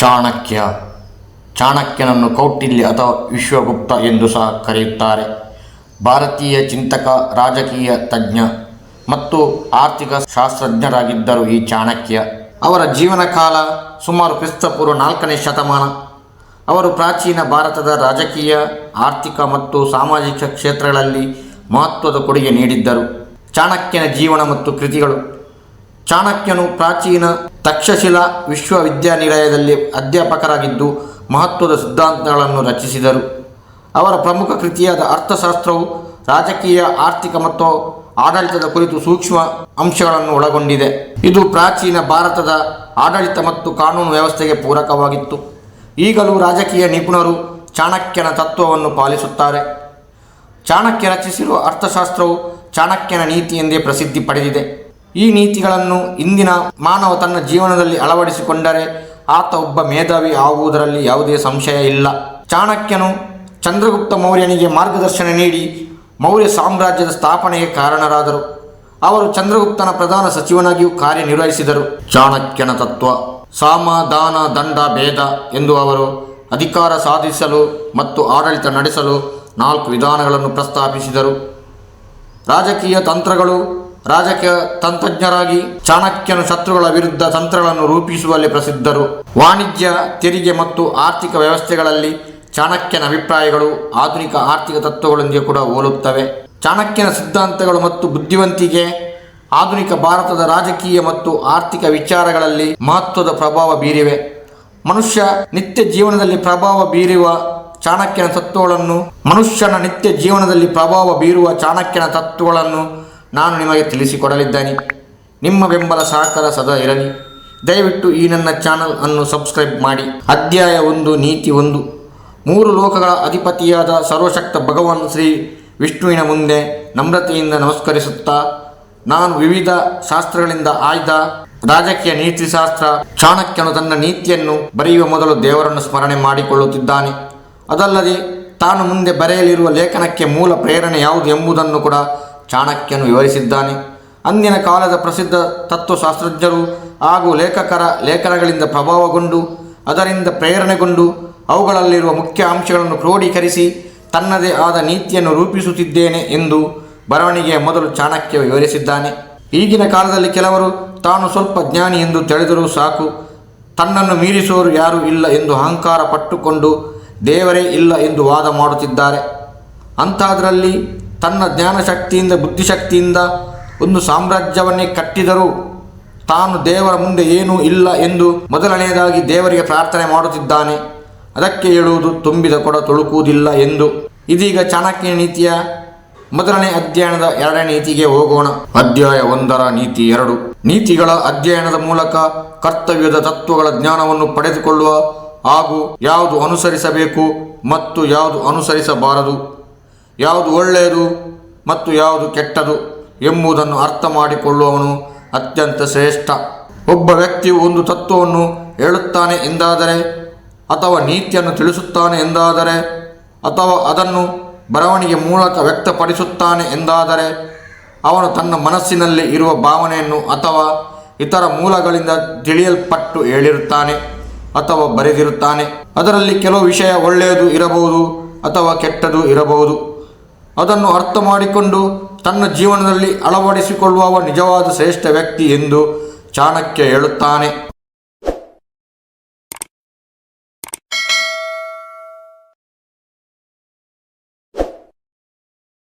ಚಾಣಕ್ಯ, ಚಾಣಕ್ಯನನ್ನು ಕೌಟಿಲ್ಯ ಅಥವಾ ವಿಶ್ವಗುಪ್ತ ಎಂದು ಸಹ ಕರೆಯುತ್ತಾರೆ. ಭಾರತೀಯ ಚಿಂತಕ, ರಾಜಕೀಯ ತಜ್ಞ ಮತ್ತು ಆರ್ಥಿಕ ಶಾಸ್ತ್ರಜ್ಞರಾಗಿದ್ದರು ಈ ಚಾಣಕ್ಯ. ಅವರ ಜೀವನ ಕಾಲ ಸುಮಾರು ಕ್ರಿಸ್ತಪೂರ್ವ ನಾಲ್ಕನೇ ಶತಮಾನ. ಅವರು ಪ್ರಾಚೀನ ಭಾರತದ ರಾಜಕೀಯ, ಆರ್ಥಿಕ ಮತ್ತು ಸಾಮಾಜಿಕ ಕ್ಷೇತ್ರಗಳಲ್ಲಿ ಮಹತ್ವದ ಕೊಡುಗೆ ನೀಡಿದ್ದರು. ಚಾಣಕ್ಯನ ಜೀವನ ಮತ್ತು ಕೃತಿಗಳು. ಚಾಣಕ್ಯನು ಪ್ರಾಚೀನ ತಕ್ಷಶಿಲಾ ವಿಶ್ವವಿದ್ಯಾನಿಲಯದಲ್ಲಿ ಅಧ್ಯಾಪಕರಾಗಿದ್ದು ಮಹತ್ವದ ಸಿದ್ಧಾಂತಗಳನ್ನು ರಚಿಸಿದರು. ಅವರ ಪ್ರಮುಖ ಕೃತಿಯಾದ ಅರ್ಥಶಾಸ್ತ್ರವು ರಾಜಕೀಯ, ಆರ್ಥಿಕ ಮತ್ತು ಆಡಳಿತದ ಕುರಿತು ಸೂಕ್ಷ್ಮ ಅಂಶಗಳನ್ನು ಒಳಗೊಂಡಿದೆ. ಇದು ಪ್ರಾಚೀನ ಭಾರತದ ಆಡಳಿತ ಮತ್ತು ಕಾನೂನು ವ್ಯವಸ್ಥೆಗೆ ಪೂರಕವಾಗಿತ್ತು. ಈಗಲೂ ರಾಜಕೀಯ ನಿಪುಣರು ಚಾಣಕ್ಯನ ತತ್ವವನ್ನು ಪಾಲಿಸುತ್ತಾರೆ. ಚಾಣಕ್ಯ ರಚಿಸಿರುವ ಅರ್ಥಶಾಸ್ತ್ರವು ಚಾಣಕ್ಯನ ನೀತಿ ಎಂದೇ ಪ್ರಸಿದ್ಧಿ ಪಡೆದಿದೆ. ಈ ನೀತಿಗಳನ್ನು ಇಂದಿನ ಮಾನವ ತನ್ನ ಜೀವನದಲ್ಲಿ ಅಳವಡಿಸಿಕೊಂಡರೆ ಆತ ಒಬ್ಬ ಮೇಧಾವಿ ಆಗುವುದರಲ್ಲಿ ಯಾವುದೇ ಸಂಶಯ ಇಲ್ಲ. ಚಾಣಕ್ಯನು ಚಂದ್ರಗುಪ್ತ ಮೌರ್ಯನಿಗೆ ಮಾರ್ಗದರ್ಶನ ನೀಡಿ ಮೌರ್ಯ ಸಾಮ್ರಾಜ್ಯದ ಸ್ಥಾಪನೆಗೆ ಕಾರಣರಾದರು. ಅವರು ಚಂದ್ರಗುಪ್ತನ ಪ್ರಧಾನ ಸಚಿವನಾಗಿಯೂ ಕಾರ್ಯನಿರ್ವಹಿಸಿದರು. ಚಾಣಕ್ಯನ ತತ್ವ ಸಾಮ ದಾನ ದಂಡ, ಭೇದ ಎಂದು ಅವರು ಅಧಿಕಾರ ಸಾಧಿಸಲು ಮತ್ತು ಆಡಳಿತ ನಡೆಸಲು ನಾಲ್ಕು ವಿಧಾನಗಳನ್ನು ಪ್ರಸ್ತಾಪಿಸಿದರು. ರಾಜಕೀಯ ತಂತ್ರಗಳು ರಾಜಕೀಯ ತಂತ್ರಜ್ಞರಾಗಿ ಚಾಣಕ್ಯನ ಶತ್ರುಗಳ ವಿರುದ್ಧ ತಂತ್ರಗಳನ್ನು ರೂಪಿಸುವಲ್ಲಿ ಪ್ರಸಿದ್ಧರು. ವಾಣಿಜ್ಯ, ತೆರಿಗೆ ಮತ್ತು ಆರ್ಥಿಕ ವ್ಯವಸ್ಥೆಗಳಲ್ಲಿ ಚಾಣಕ್ಯನ ಅಭಿಪ್ರಾಯಗಳು ಆಧುನಿಕ ಆರ್ಥಿಕ ತತ್ವಗಳೊಂದಿಗೆ ಕೂಡ ಹೋಲುತ್ತವೆ. ಚಾಣಕ್ಯನ ಸಿದ್ಧಾಂತಗಳು ಮತ್ತು ಬುದ್ಧಿವಂತಿಕೆ ಆಧುನಿಕ ಭಾರತದ ರಾಜಕೀಯ ಮತ್ತು ಆರ್ಥಿಕ ವಿಚಾರಗಳಲ್ಲಿ ಮಹತ್ವದ ಪ್ರಭಾವ ಬೀರಿವೆ. ಮನುಷ್ಯ ನಿತ್ಯ ಜೀವನದಲ್ಲಿ ಪ್ರಭಾವ ಬೀರುವ ಚಾಣಕ್ಯನ ತತ್ವಗಳನ್ನು ಮನುಷ್ಯನ ನಿತ್ಯ ಜೀವನದಲ್ಲಿ ಪ್ರಭಾವ ಬೀರುವ ಚಾಣಕ್ಯನ ತತ್ವಗಳನ್ನು ನಾನು ನಿಮಗೆ ತಿಳಿಸಿಕೊಡಲಿದ್ದೇನೆ. ನಿಮ್ಮ ಬೆಂಬಲ ಸಹಕಾರ ಸದಾ ಇರಲಿ. ದಯವಿಟ್ಟು ಈ ನನ್ನ ಚಾನಲ್ ಅನ್ನು ಸಬ್ಸ್ಕ್ರೈಬ್ ಮಾಡಿ. ಅಧ್ಯಾಯ ಒಂದು, ನೀತಿ ಒಂದು. ಮೂರು ಲೋಕಗಳ ಅಧಿಪತಿಯಾದ ಸರ್ವಶಕ್ತ ಭಗವಾನ್ ಶ್ರೀ ವಿಷ್ಣುವಿನ ಮುಂದೆ ನಮ್ರತೆಯಿಂದ ನಮಸ್ಕರಿಸುತ್ತಾ, ನಾನು ವಿವಿಧ ಶಾಸ್ತ್ರಗಳಿಂದ ಆಯ್ದ ರಾಜಕೀಯ ನೀತಿಶಾಸ್ತ್ರ ಚಾಣಕ್ಯನು ತನ್ನ ನೀತಿಯನ್ನು ಬರೆಯುವ ಮೊದಲು ದೇವರನ್ನು ಸ್ಮರಣೆ ಮಾಡಿಕೊಳ್ಳುತ್ತಿದ್ದಾನೆ. ಅದಲ್ಲದೆ ತಾನು ಮುಂದೆ ಬರೆಯಲಿರುವ ಲೇಖನಕ್ಕೆ ಮೂಲ ಪ್ರೇರಣೆ ಯಾವುದು ಎಂಬುದನ್ನು ಕೂಡ ಚಾಣಕ್ಯನು ವಿವರಿಸಿದ್ದಾನೆ. ಅಂದಿನ ಕಾಲದ ಪ್ರಸಿದ್ಧ ತತ್ವಶಾಸ್ತ್ರಜ್ಞರು ಹಾಗೂ ಲೇಖಕರ ಲೇಖನಗಳಿಂದ ಪ್ರಭಾವಗೊಂಡು, ಅದರಿಂದ ಪ್ರೇರಣೆಗೊಂಡು, ಅವುಗಳಲ್ಲಿರುವ ಮುಖ್ಯ ಅಂಶಗಳನ್ನು ಕ್ರೋಢೀಕರಿಸಿ ತನ್ನದೇ ಆದ ನೀತಿಯನ್ನು ರೂಪಿಸುತ್ತಿದ್ದೇನೆ ಎಂದು ಬರವಣಿಗೆಯ ಮೊದಲು ಚಾಣಕ್ಯ ವಿವರಿಸಿದ್ದಾನೆ. ಈಗಿನ ಕಾಲದಲ್ಲಿ ಕೆಲವರು ತಾನು ಸ್ವಲ್ಪ ಜ್ಞಾನಿ ಎಂದು ತಿಳಿದರೂ ಸಾಕು, ತನ್ನನ್ನು ಮೀರಿಸುವರು ಯಾರೂ ಇಲ್ಲ ಎಂದು ಅಹಂಕಾರ ಪಟ್ಟುಕೊಂಡು ದೇವರೇ ಇಲ್ಲ ಎಂದು ವಾದ ಮಾಡುತ್ತಿದ್ದಾರೆ. ಅಂಥದ್ರಲ್ಲಿ ತನ್ನ ಜ್ಞಾನಶಕ್ತಿಯಿಂದ, ಬುದ್ಧಿಶಕ್ತಿಯಿಂದ ಒಂದು ಸಾಮ್ರಾಜ್ಯವನ್ನೇ ಕಟ್ಟಿದರೂ ತಾನು ದೇವರ ಮುಂದೆ ಏನೂ ಇಲ್ಲ ಎಂದು ಮೊದಲನೆಯದಾಗಿ ದೇವರಿಗೆ ಪ್ರಾರ್ಥನೆ ಮಾಡುತ್ತಿದ್ದಾನೆ. ಅದಕ್ಕೆ ಹೇಳುವುದು, ತುಂಬಿದ ಕೊಡ ತುಳುಕುವುದಿಲ್ಲ ಎಂದು. ಇದೀಗ ಚಾಣಕ್ಯ ನೀತಿಯ ಮೊದಲನೇ ಅಧ್ಯಯನದ ಎರಡನೇ ನೀತಿಗೆ ಹೋಗೋಣ. ಅಧ್ಯಾಯ ಒಂದರ ನೀತಿ ಎರಡು. ನೀತಿಗಳ ಅಧ್ಯಯನದ ಮೂಲಕ ಕರ್ತವ್ಯದ ತತ್ವಗಳ ಜ್ಞಾನವನ್ನು ಪಡೆದುಕೊಳ್ಳುವ ಹಾಗೂ ಯಾವುದು ಅನುಸರಿಸಬೇಕು ಮತ್ತು ಯಾವುದು ಅನುಸರಿಸಬಾರದು. ಯಾವುದು ಒಳ್ಳೆಯದು ಮತ್ತು ಯಾವುದು ಕೆಟ್ಟದು ಎಂಬುದನ್ನು ಅರ್ಥ ಮಾಡಿಕೊಳ್ಳುವವನು ಅತ್ಯಂತ ಶ್ರೇಷ್ಠ. ಒಬ್ಬ ವ್ಯಕ್ತಿಯು ಒಂದು ತತ್ವವನ್ನು ಹೇಳುತ್ತಾನೆ ಎಂದಾದರೆ, ಅಥವಾ ನೀತಿಯನ್ನು ತಿಳಿಸುತ್ತಾನೆ ಎಂದಾದರೆ, ಅಥವಾ ಅದನ್ನು ಬರವಣಿಗೆ ಮೂಲಕ ವ್ಯಕ್ತಪಡಿಸುತ್ತಾನೆ ಎಂದಾದರೆ, ಅವನು ತನ್ನ ಮನಸ್ಸಿನಲ್ಲಿ ಇರುವ ಭಾವನೆಯನ್ನು ಅಥವಾ ಇತರ ಮೂಲಗಳಿಂದ ತಿಳಿಯಲ್ಪಟ್ಟು ಹೇಳಿರುತ್ತಾನೆ ಅಥವಾ ಬರೆದಿರುತ್ತಾನೆ. ಅದರಲ್ಲಿ ಕೆಲವು ವಿಷಯ ಒಳ್ಳೆಯದು ಇರಬಹುದು ಅಥವಾ ಕೆಟ್ಟದು ಇರಬಹುದು. ಅದನ್ನು ಅರ್ಥ ಮಾಡಿಕೊಂಡು ತನ್ನ ಜೀವನದಲ್ಲಿ ಅಳವಡಿಸಿಕೊಳ್ಳುವವ ನಿಜವಾದ ಶ್ರೇಷ್ಠ ವ್ಯಕ್ತಿ ಎಂದು ಚಾಣಕ್ಯ ಹೇಳುತ್ತಾನೆ.